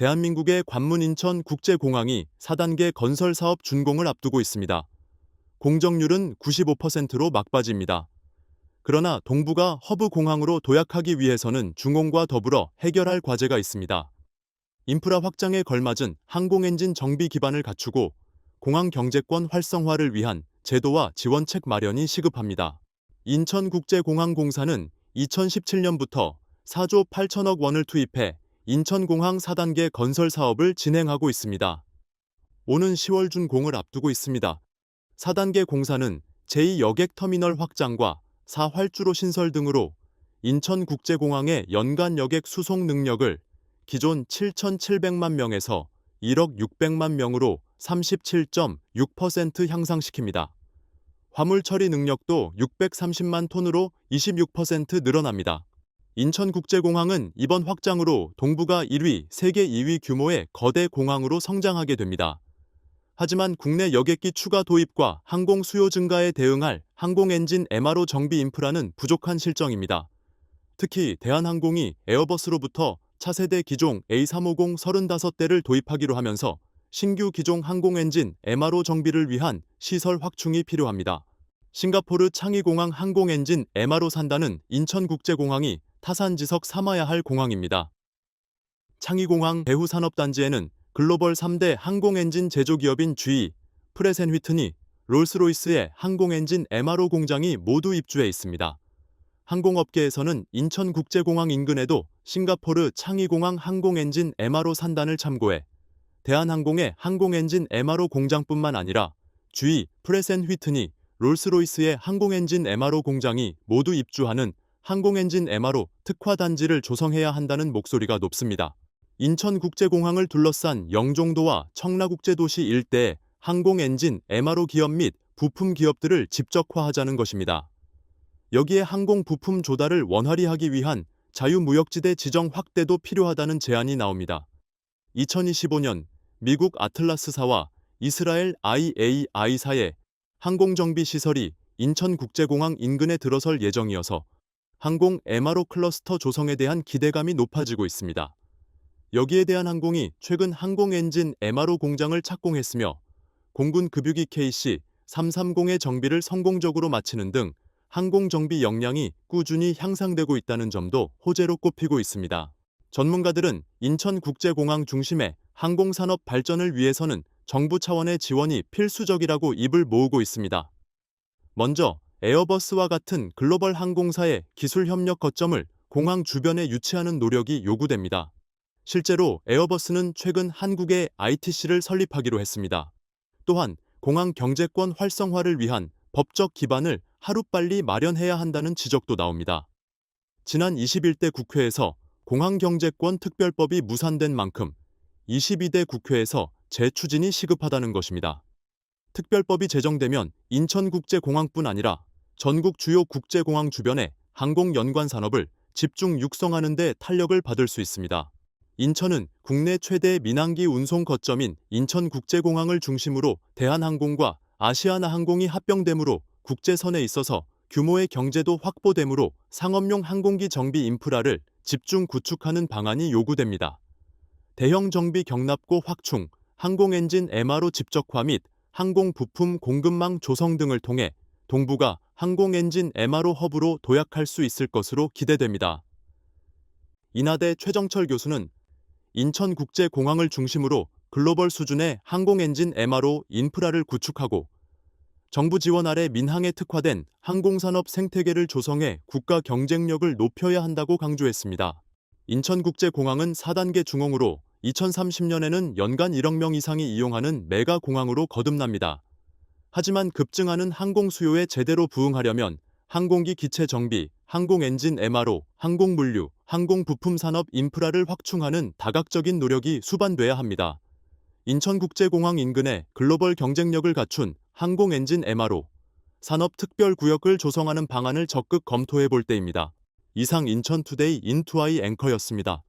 대한민국의 관문 인천 국제공항이 4단계 건설 사업 준공을 앞두고 있습니다. 공정률은 95%로 막바지입니다. 그러나 동부가 허브 공항으로 도약하기 위해서는 중공과 더불어 해결할 과제가 있습니다. 인프라 확장에 걸맞은 항공 엔진 정비 기반을 갖추고 공항 경제권 활성화를 위한 제도와 지원책 마련이 시급합니다. 인천국제공항공사는 2017년부터 4조 8천억 원을 투입해 인천공항 4단계 건설 사업을 진행하고 있습니다. 오는 10월 준공을 앞두고 있습니다. 4단계 공사는 제2여객터미널 확장과 4활주로 신설 등으로 인천국제공항의 연간 여객 수송 능력을 기존 7,700만 명에서 1억 600만 명으로 37.6% 향상시킵니다. 화물 처리 능력도 630만 톤으로 26% 늘어납니다. 인천국제공항은 이번 확장으로 동부가 1위, 세계 2위 규모의 거대 공항으로 성장하게 됩니다. 하지만 국내 여객기 추가 도입과 항공 수요 증가에 대응할 항공 엔진 MRO 정비 인프라는 부족한 실정입니다. 특히 대한항공이 에어버스로부터 차세대 기종 A350 35대를 도입하기로 하면서 신규 기종 항공 엔진 MRO 정비를 위한 시설 확충이 필요합니다. 싱가포르 창의공항 항공엔진 MRO 산다는 인천국제공항이 타산지석 삼아야 할 공항입니다. 창의공항 배후산업단지에는 글로벌 3대 항공엔진 제조기업인 GE, 프레센 휘트니, 롤스로이스의 항공엔진 MRO 공장이 모두 입주해 있습니다. 항공업계에서는 인천국제공항 인근에도 싱가포르 창의공항 항공엔진 MRO 산단을 참고해 대한항공의 항공엔진 MRO 공장뿐만 아니라 GE, 프레센 휘트니, 롤스로이스의 항공엔진 MRO 공장이 모두 입주하는 항공엔진 MRO 특화 단지를 조성해야 한다는 목소리가 높습니다. 인천국제공항을 둘러싼 영종도와 청라국제도시 일대의 항공엔진 MRO 기업 및 부품 기업들을 집적화하자는 것입니다. 여기에 항공 부품 조달을 원활히 하기 위한 자유무역지대 지정 확대도 필요하다는 제안이 나옵니다. 2025년 미국 아틀라스사와 이스라엘 IAI사의 항공정비 시설이 인천국제공항 인근에 들어설 예정이어서 항공 MRO 클러스터 조성에 대한 기대감이 높아지고 있습니다. 여기에 대한 항공이 최근 항공 엔진 MRO 공장을 착공했으며 공군 급유기 KC 330의 정비를 성공적으로 마치는 등 항공 정비 역량이 꾸준히 향상되고 있다는 점도 호재로 꼽히고 있습니다. 전문가들은 인천국제공항 중심의 항공산업 발전을 위해서는 정부 차원의 지원이 필수적이라고 입을 모으고 있습니다. 먼저 에어버스와 같은 글로벌 항공사의 기술 협력 거점을 공항 주변에 유치하는 노력이 요구됩니다. 실제로 에어버스는 최근 한국에 ITC를 설립하기로 했습니다. 또한 공항 경제권 활성화를 위한 법적 기반을 하루빨리 마련해야 한다는 지적도 나옵니다. 지난 21대 국회에서 공항 경제권 특별법이 무산된 만큼 22대 국회에서 재추진이 시급하다는 것입니다. 특별법이 제정되면 인천국제공항뿐 아니라 전국 주요 국제공항 주변의 항공 연관 산업을 집중 육성하는 데 탄력을 받을 수 있습니다. 인천은 국내 최대 민항기 운송 거점인 인천국제공항을 중심으로 대한항공과 아시아나항공이 합병되므로 국제선에 있어서 규모의 경제도 확보되므로 상업용 항공기 정비 인프라를 집중 구축하는 방안이 요구됩니다. 대형 정비 경납고 확충, 항공엔진 MRO 집적화 및 항공 부품 공급망 조성 등을 통해 동부가 항공엔진 MRO 허브로 도약할 수 있을 것으로 기대됩니다. 인하대 최정철 교수는 인천국제공항을 중심으로 글로벌 수준의 항공엔진 MRO 인프라를 구축하고 정부 지원 아래 민항에 특화된 항공산업 생태계를 조성해 국가 경쟁력을 높여야 한다고 강조했습니다. 인천국제공항은 4단계 중공으로 2030년에는 연간 1억 명 이상이 이용하는 메가 공항으로 거듭납니다. 하지만 급증하는 항공 수요에 제대로 부응하려면 항공기 기체 정비, 항공 엔진 MRO, 항공 물류, 항공 부품 산업 인프라를 확충하는 다각적인 노력이 수반돼야 합니다. 인천국제공항 인근에 글로벌 경쟁력을 갖춘 항공 엔진 MRO, 산업 특별 구역을 조성하는 방안을 적극 검토해 볼 때입니다. 이상 인천투데이 인투아이 앵커였습니다.